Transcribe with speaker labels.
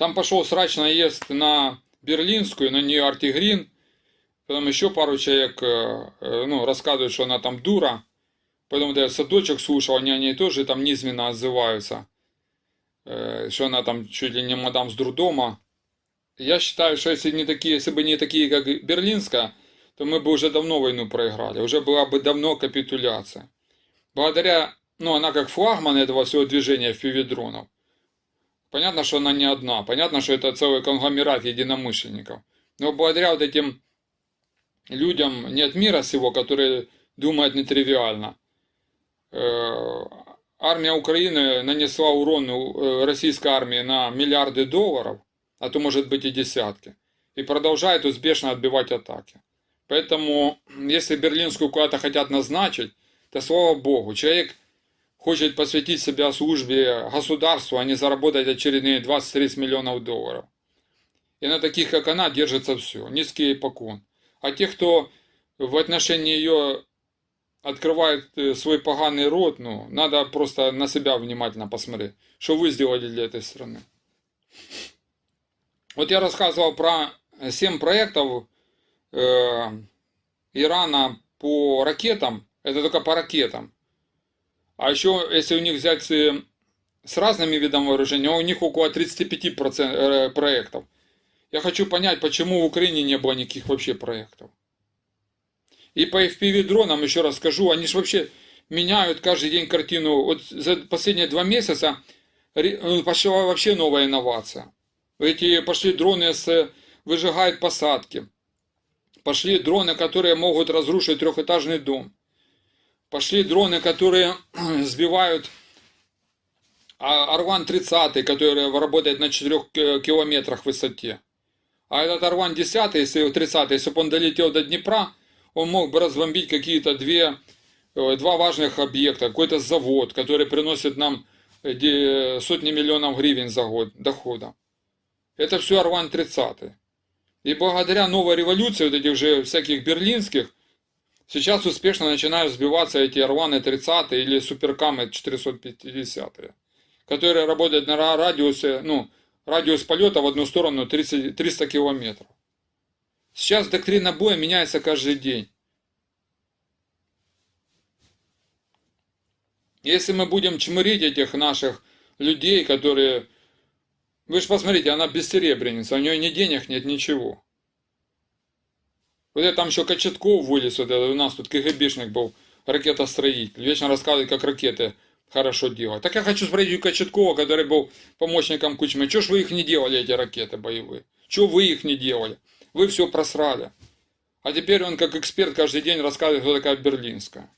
Speaker 1: Там пошел срач наезд на Берлинскую, на нее Артигрин. Потом еще пару человек э, э, ну, рассказывают, что она там дура. Потом я садочек слушал, они о ней тоже там низменно отзываются. Э, Что она там чуть ли не мадам с дурдома. Я считаю, что если, не такие, если бы не такие, как Берлинская, то мы бы уже давно войну проиграли. Уже была бы давно капитуляция. Благодаря, ну, она как флагман этого всего движения дронов. Понятно, что она не одна. Понятно, что это целый конгломерат единомышленников. Но благодаря вот этим людям не от мира сего, которые думают нетривиально, э, армия Украины нанесла урон э, российской армии на миллиарды долларов, а то может быть и десятки, и продолжает успешно отбивать атаки. Поэтому, если Берлинскую куда-то хотят назначить, то слава богу, человек хочет посвятить себя службе государству, а не заработать очередные 20-30 миллионов долларов. И на таких, как она, держится все. Низкий покон. А те, кто в отношении ее открывает э, свой поганый рот, ну, надо просто на себя внимательно посмотреть, что вы сделали для этой страны. Вот я рассказывал про 7 проектов э, Ирана по ракетам, это только по ракетам. А еще, если у них взять э, с разными видами вооружения, у них около 35% э, проектов. Я хочу понять, почему в Украине не было никаких вообще проектов. И по FPV дронам еще раз скажу, они же вообще меняют каждый день картину. Вот за последние два месяца э, пошла вообще новая инновация. Эти пошли дроны с выжигают посадки. Пошли дроны, которые могут разрушить трехэтажный дом. Пошли дроны, которые сбивают Арван-30, который работает на 4 километрах высоте. А этот Арван 10, если 30, если бы он долетел до Днепра, он мог бы разбомбить какие-то две, э, два важных объекта. Какой-то завод, который приносит нам э, сотни миллионов гривен за год дохода. Это все Арван 30. И благодаря новой революции, вот этих же всяких берлинских, сейчас успешно начинают сбиваться эти Арваны 30 или Суперкамы 450, которые работают на радиусе, ну, радиус полета в одну сторону 30, 300 километров. Сейчас доктрина боя меняется каждый день. Если мы будем чмырить этих наших людей, которые... Вы же посмотрите, она бессеребреница, у нее ни денег нет, ничего. Вот я там еще Кочетков вылез, вот это, у нас тут КГБшник был, ракетостроитель, вечно рассказывает, как ракеты хорошо делать. Так я хочу спросить у Кочеткова, который был помощником Кучмы, что ж вы их не делали, эти ракеты боевые? Чего вы их не делали? Вы все просрали. А теперь он как эксперт каждый день рассказывает, кто такая Берлинская.